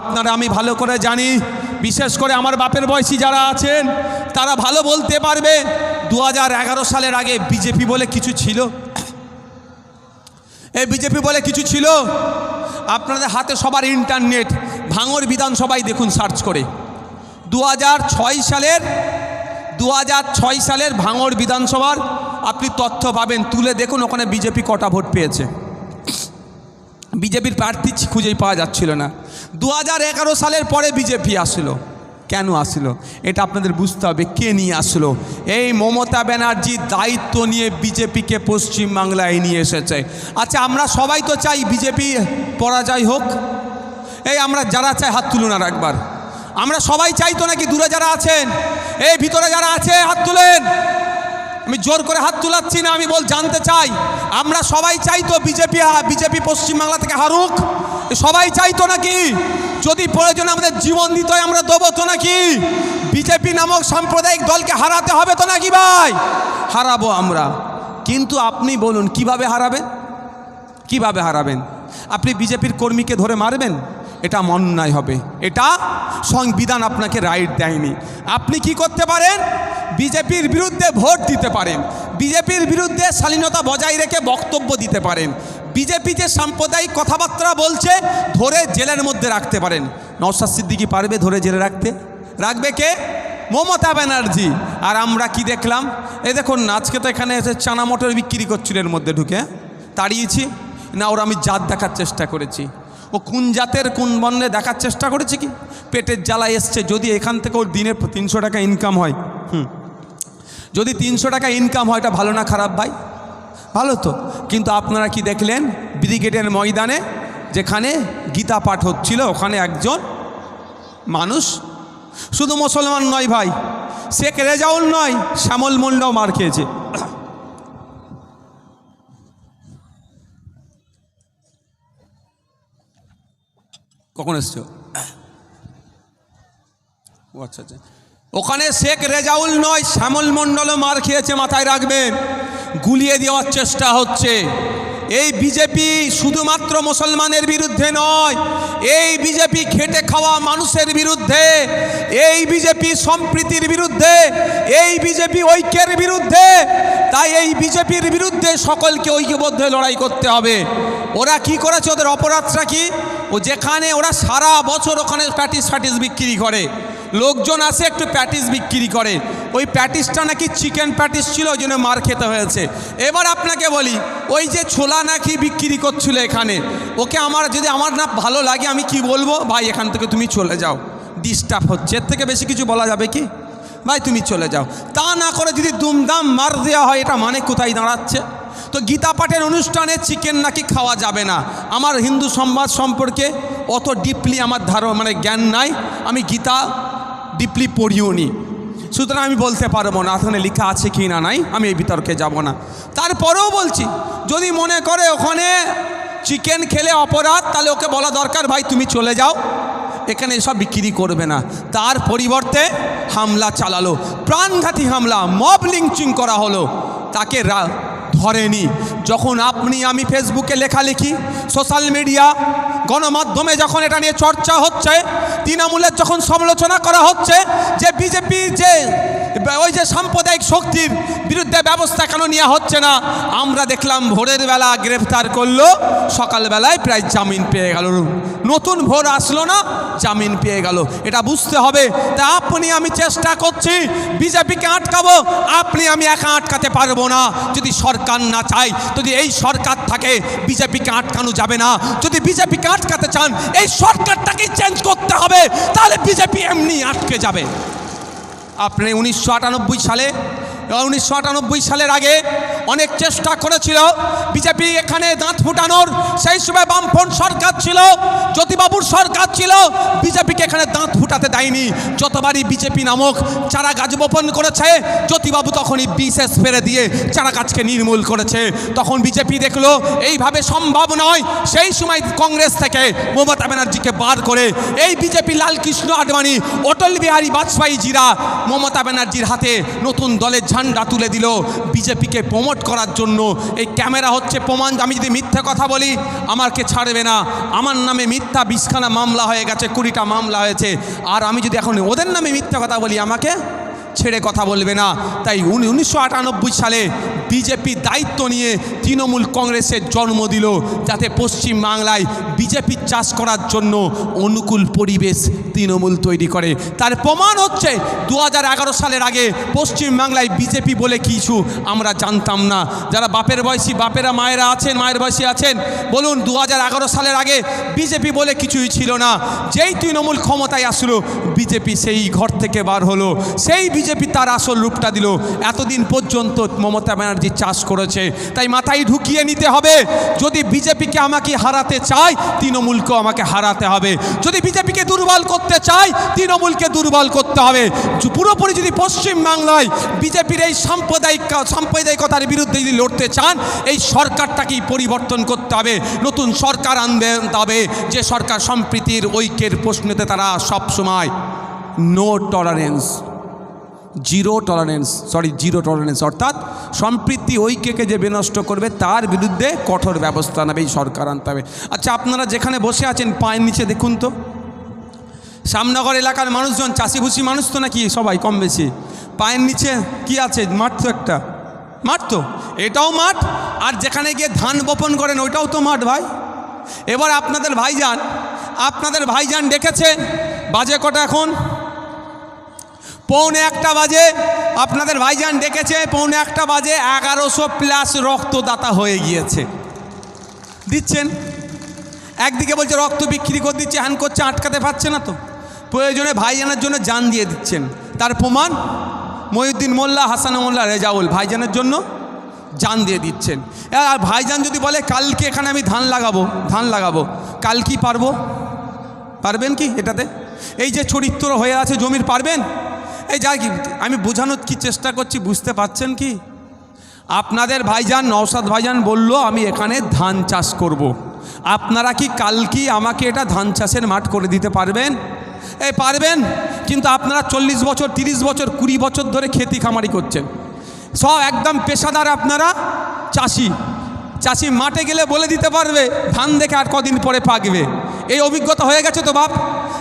আপনারা আমি ভালো করে জানি, বিশেষ করে আমার বাপের বয়সী যারা আছেন, তারা ভালো বলতে পারবে। দু হাজার এগারো সালের আগে বিজেপি বলে কিছু ছিল? এই বিজেপি বলে কিছু ছিল? আপনাদের হাতে সবার ইন্টারনেট, ভাঙর বিধানসভায় দেখুন সার্চ করে। দু হাজার ছয় সালের দু হাজার ছয় সালের ভাঙর বিধানসভার আপনি তথ্য পাবেন, তুলে দেখুন ওখানে বিজেপি কটা ভোট পেয়েছে। বিজেপির প্রার্থী খুঁজেই পাওয়া যাচ্ছিল না। দু হাজার এগারো সালের পরে বিজেপি আসলো। কেন আসলো? এটা আপনাদের বুঝতে হবে, কে নিয়ে আসলো? এই মমতা ব্যানার্জি দায়িত্ব নিয়ে বিজেপিকে পশ্চিমবাংলায় নিয়ে এসেছে। আচ্ছা আমরা সবাই তো চাই বিজেপি পরাজয় হোক। এই আমরা যারা চাই হাত তুলুন আর একবার। আমরা সবাই চাই তো নাকি দূরে যারা আছেন, এই ভিতরে যারা আছে হাত তুলেন। আমি জোর করে হাত তুলাচ্ছি না, আমি বল জানতে চাই। আমরা সবাই চাই তো বিজেপি বিজেপি পশ্চিমবাংলা থেকে হারুক। সবাই চাইতো নাকি? যদি প্রয়োজন আমাদের জীবন দিতে, আমরা দেবো তো নাকি? বিজেপি নামক সাম্প্রদায়িক দলকে হারাতে হবে তো নাকি ভাই? হারাবো আমরা। কিন্তু আপনি বলুন, কীভাবে হারাবেন? কীভাবে হারাবেন? আপনি বিজেপির কর্মীকে ধরে মারবেন? এটা অন্যায় হবে। এটা সংবিধান আপনাকে রাইট দেয়নি। আপনি কি করতে পারেন? বিজেপির বিরুদ্ধে ভোট দিতে পারেন। বিজেপির বিরুদ্ধে শালীনতা বজায় রেখে বক্তব্য দিতে পারেন। বিজেপি যে সাম্প্রদায়িক কথাবার্তা বলছে, ধরে জেলের মধ্যে রাখতে পারেন। নওশাদ সিদ্দিকি পারবে ধরে জেলে রাখতে? রাখবে কে? মমতা ব্যানার্জি। আর আমরা কি দেখলাম? এ দেখুন, আজকে তো এখানে এসে চানা মটর বিক্রি করছিল এর মধ্যে ঢুকে? তাড়িয়েছি। না, ওর আমি জাত দেখার চেষ্টা করেছি। ও কোন জাতের, কোন বর্ণে দেখার চেষ্টা করেছে কি? পেটের জ্বালা এসছে, যদি এখান থেকে ওর দিনে তিনশো টাকা ইনকাম হয়। হুম। যদি তিনশো টাকা ইনকাম হয়, এটা ভালো না খারাপ ভাই? ভালো তো। কিন্তু আপনারা কি দেখলেন? ব্রিগেডের ময়দানে যেখানে গীতা পাঠ হচ্ছিল, ওখানে একজন মানুষ শুধু মুসলমান নয় ভাই, শেখ রেজাউল নয়, শ্যামল মন্ডাও মার খেয়েছে। কখন এসছো? আচ্ছা আচ্ছা। ওখানে শেখ রেজাউল নয়, শ্যামল মণ্ডলও মার খেয়েছে, মাথায় রাখবেন। গুলিয়ে দেওয়ার চেষ্টা হচ্ছে। এই বিজেপি শুধুমাত্র মুসলমানের বিরুদ্ধে নয়, এই বিজেপি খেটে খাওয়া মানুষের বিরুদ্ধে, এই বিজেপি সম্প্রীতির বিরুদ্ধে, এই বিজেপি ঐক্যের বিরুদ্ধে, তাই এই বিজেপির বিরুদ্ধে সকলকে ঐক্যবদ্ধ লড়াই করতে হবে। ওরা কি করেছে? ওদের অপরাধটা কি? ও যেখানে ওরা সারা বছর ওখানে প্যাটিস ফ্যাটিস বিক্রি করে। লোকজন আসে একটু প্যাটিস বিক্রি করে। ওই প্যাটিসটা নাকি চিকেন প্যাটিস ছিল, ওই জন্য মার খেতে হয়েছে। এবার আপনাকে বলি, ওই যে ছোলা নাকি বিক্রি করছিল এখানে, ওকে আমার যদি আমার না ভালো লাগে, আমি কি বলব? ভাই, এখান থেকে তুমি চলে যাও। ডিস্টার্ব হচ্ছে। এর থেকে বেশি কিছু বলা যাবে কি? ভাই, তুমি চলে যাও। তা না করে যদি দুমদাম মার দেওয়া হয়, এটা মানে কোথায় দাঁড়াচ্ছে? তো গীতা পাঠের অনুষ্ঠানে চিকেন নাকি খাওয়া যাবে না। আমার হিন্দু সমাজ সম্পর্কে অত ডিপলি আমার ধারণা মানে জ্ঞান নাই। আমি গীতা ডিপলি পড়িও নি। সুতরাং আমি বলতে পারব না ওখানে লেখা আছে কি না নাই, আমি এই বিতর্কে যাব না। তারপরেও বলছি, যদি মনে করে ওখানে চিকেন খেলে অপরাধ, তাহলে ওকে বলা দরকার, ভাই, তুমি চলে যাও। এখানে এসব বিক্রি করবে না। তার পরিবর্তে হামলা চালালো। প্রাণঘাতী হামলা মব লিঞ্চিং করা হলো। তাকে ধরেনি। যখন আপনি, আমি ফেসবুকে লেখালেখি সোশ্যাল মিডিয়া গণমাধ্যমে যখন এটা নিয়ে চর্চা হচ্ছে, তৃণমূলের যখন সমালোচনা করা হচ্ছে যে বিজেপি যে ওই যে সাম্প্রদায়িক শক্তির বিরুদ্ধে ব্যবস্থা কেন নেওয়া হচ্ছে না, আমরা দেখলাম ভোরের বেলা গ্রেফতার করল, সকালবেলায় প্রায় জামিন পেয়ে গেল। নতুন ভোর আসলো না, জামিন পেয়ে গেল। এটা বুঝতে হবে। তা আপনি আমি চেষ্টা করছি, বিজেপিকে আটকাবো, আপনি আমি একা আটকাতে পারব না। যদি সরকার না চায়, যদি এই সরকার থাকে, বিজেপিকে আটকানো যাবে না। যদি বিজেপিকে আটকাতে চান, এই সরকারটাকে চেঞ্জ করতে হবে, তাহলে বিজেপি এমনি আটকে যাবে। আপনি উনিশশো আটানব্বই সালে উনিশশো আটানব্বই সালের আগে অনেক চেষ্টা করেছিল বিজেপি এখানে দাঁত ফুটানোর। সেই সময় বামফ্রন্ট সরকার ছিল, জ্যোতিবাবুর সরকার ছিল। বিজেপিকে এখানে দাঁত ফুটাতে দেয়নি। যতবারই বিজেপি নামক চারা গাছ বপন করেছে, জ্যোতিবাবু তখনই বিশেষ ফেরে দিয়ে চারা গাছকে নির্মূল করেছে। তখন বিজেপি দেখল, এইভাবে সম্ভব নয়। সেই সময় কংগ্রেস থেকে মমতা ব্যানার্জিকে বার করে এই বিজেপি লালকৃষ্ণ আডবাণী, অটল বিহারী বাজপেয়ী জিরা মমতা ব্যানার্জির হাতে নতুন দলের ঝান্ডা তুলে দিল। বিজেপিকে প্রমোট করার জন্য। এই ক্যামেরা হচ্ছে প্রমাণ আমি যদি মিথ্যা কথা বলি, আমাকে ছাড়বে না। আমার নামে মিথ্যা বিশখানা মামলা হয়ে গেছে, কুড়িটা মামলা হয়েছে। আর আমি যদি এখন ওদের নামে মিথ্যা কথা বলি, আমাকে ছেড়ে কথা বলবে না। তাই উনি উনিশশো আটানব্বই সালে বিজেপি দায়িত্ব নিয়ে তৃণমূল কংগ্রেসের জন্ম দিল, যাতে পশ্চিম বাংলায় বিজেপি চাষ করার জন্য অনুকূল পরিবেশ তৃণমূল তৈরি করে। তার প্রমাণ হচ্ছে দু হাজার এগারো সালের আগে পশ্চিম বাংলায় বিজেপি বলে কিছু আমরা জানতাম না। যারা বাপের বয়সী বাপেরা, মায়েরা আছেন, মায়ের বয়সী আছেন, বলুন দু হাজার এগারো সালের আগে বিজেপি বলে কিছুই ছিল না। যেই তৃণমূল ক্ষমতায় আসলো, বিজেপি সেই ঘর থেকে বার হলো। সেই বিজেপি তার আসল রূপটা দিল। এতদিন পর্যন্ত মমতা ব্যানার্জি চাষ করেছে। তাই মাথায় ঢুকিয়ে নিতে হবে। যদি বিজেপিকে আমাকে হারাতে চাই তৃণমূলকেও আমাকে হারাতে হবে। যদি বিজেপিকে দুর্বল করতে চাই তৃণমূলকে দুর্বল করতে হবে। পুরোপুরি যদি পশ্চিম বাংলায় বিজেপির এই সাম্প্রদায়িক সাম্প্রদায়িকতার বিরুদ্ধে যদি লড়তে চান, এই সরকারটাকেই পরিবর্তন করতে হবে। নতুন সরকার আনতে হবে। যে সরকার সম্প্রীতির ঐক্যের প্রশ্নেতে তারা সবসময় no tolerance zero tolerance sorry zero tolerance অর্থাৎ সম্প্রীতি ঐক্যকে যে বিনষ্ট করবে, তার বিরুদ্ধে কঠোর ব্যবস্থা নেবে, এই সরকার আনতে হবে। আচ্ছা আপনারা যেখানে বসে আছেন, পায়ের নিচে দেখুন তো। শ্যামনগর এলাকার মানুষজন, চাষিভুষি মানুষ তো নাকি সবাই কম বেশি? পায়ের নিচে কি আছে? মাঠ তো একটা। মাঠ তো? এটাও মাঠ, আর যেখানে গিয়ে ধান বপন করেন, ওইটাও তো মাঠ ভাই। এবার আপনাদের ভাইজান আপনাদের ভাইজান ডেকেছেন, বাজে কটা এখন? পৌনে একটা বাজে, আপনাদের ভাইজান ডেকেছে, পৌনে একটা বাজে, এগারোশো প্লাস রক্তদাতা হয়ে গিয়েছে। দিচ্ছেন? একদিকে বলছে রক্ত বিক্রি করে দিচ্ছে হ্যান করছে, আটকাতে পারছে না তো। প্রয়োজনে ভাইজানের জন্য জান দিয়ে দিচ্ছেন। তার প্রমাণ? মহিউদ্দিন মোল্লা, হাসান মোল্লা, রেজাউল ভাইজানের জন্য জান দিয়ে দিচ্ছেন। আর ভাইজান যদি বলে, কালকে এখানে আমি ধান লাগাবো ধান লাগাবো, কাল কি পারব? পারবেন কি এটাতে? এই যে চরিত্র হয়ে আছে, জমির পারবেন? এই যাই কি, আমি বোঝানোর কি চেষ্টা করছি বুঝতে পারছেন কি? আপনাদের ভাইজান নওসাদ ভাইজান বলল, আমি এখানে ধান চাষ করব। আপনারা কি কাল কি আমাকে এটা ধান চাষের মাঠ করে দিতে পারবেন? এই পারবেন, কিন্তু আপনারা চল্লিশ বছর, তিরিশ বছর, কুড়ি বছর ধরে খেতি খামারি করছেন। সব একদম পেশাদার আপনারা চাষি। চাষি মাঠে গেলে বলে দিতে পারবে, ধান দেখে আর কদিন পরে পাকবে। এই অভিজ্ঞতা হয়ে গেছে তো বাপ?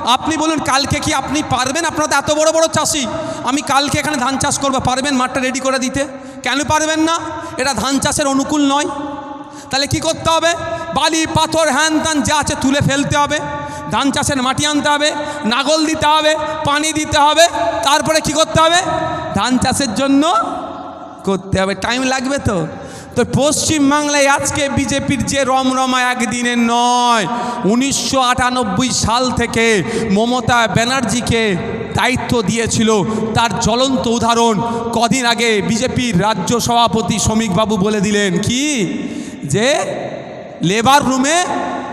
আপনি বলুন, কালকে কি আপনি পারবেন? আপনারা তো এত বড় বড় চাষি। আমি কালকে এখানে ধান চাষ করব, পারবেন মাঠটা রেডি করে দিতে? কেন পারবেন না? এটা ধান চাষের অনুকূল নয়। তাহলে কি করতে হবে? বালি, পাথর, হ্যান ত্যান যা আছে তুলে ফেলতে হবে। ধান চাষের মাটি আনতে হবে, নাগল দিতে হবে, পানি দিতে হবে। তারপরে কি করতে হবে? ধান চাষের জন্য করতে হবে। টাইম লাগবে তো? তো পশ্চিম বাংলায় আজকে বিজেপির যে রমরমা একদিনের নয়, উনিশশো সাল থেকে মমতা ব্যানার্জিকে দায়িত্ব দিয়েছিল তার জ্বলন্ত উদাহরণ কদিন আগে বিজেপির রাজ্য সভাপতি শ্রমিকবাবু বলে দিলেন। কি? যে লেবার রুমে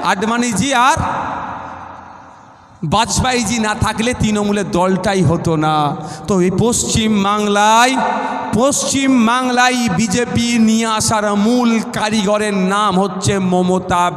আডবাণীজি আর বাজপেয়ীজি না থাকলে তৃণমূলের দলটাই হতো না। তো এই পশ্চিম বাংলায় পশ্চিম বাংলায় বিজেপি নিয়ে আসার মূল কারিগরের নাম হচ্ছে মমতা